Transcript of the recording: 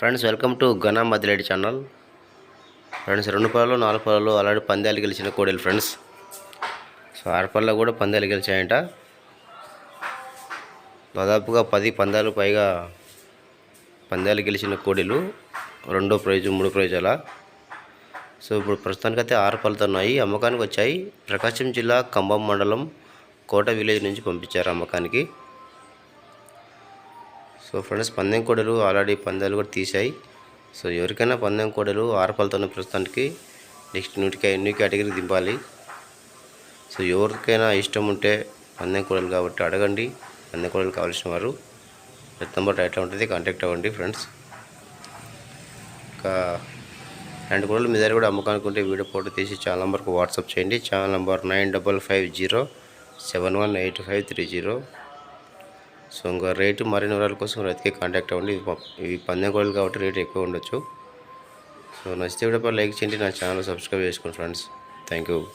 Friends welcome to Ghana Madiledi channel. Friends రెండు పొలాలు నాలుగు పొలాలు అలాంటి పందాలు గెలిచిన కోడలు ఫ్రెండ్స్. సో ఆడపల్లలో కూడా పందాలు గెలిచాయంట. దాదాపుగా పది పందాలు పైగా పందాలు గెలిచిన కోడలు రెండో ప్రైజు మూడో ప్రైజు అలా. సో ఇప్పుడు ప్రస్తుతానికైతే ఆరు పళ్ళతో ఉన్నాయి. అమ్మకానికి వచ్చాయి. ప్రకాశం జిల్లా కంభం మండలం కోట విలేజ్ నుంచి పంపించారు అమ్మకానికి. సో ఫ్రెండ్స్ పందెం కోడలు ఆల్రెడీ పందాలు కూడా తీసాయి సో ఎవరికైనా పందెం కోడలు ఆరు పళ్ళతో ప్రస్తుతానికి నెక్స్ట్ నూటికి న్యూ కేటగిరీ దింపాలి. సో ఎవరికైనా ఇష్టం ఉంటే పందెం కోడలు కాబట్టి అడగండి. పందెం కోడలు కావాల్సిన వారు నెంబర్ టైట్లో ఉంటుంది. కాంటాక్ట్ అవ్వండి ఫ్రెండ్స్. ఇంకా రెండు కోడలు మీ దగ్గర కూడా అమ్మకానుకుంటే వీడియో ఫోటో తీసి ఛానల్ నెంబర్కి వాట్సాప్ చేయండి. Channel number nine double five zero seven one eight five three zero. So ఇంకా రేటు మరిన్ని వివరాల కోసం రైతుకి కాంటాక్ట్ అవ్వండి. ఇవి ప- పందెం కాబట్టి రేటు ఎక్కువ ఉండొచ్చు. సో నచ్చితే కూడా లైక్ చేయండి. నా ఛానల్ సబ్స్క్రైబ్ చేసుకోండి ఫ్రెండ్స్. Thank you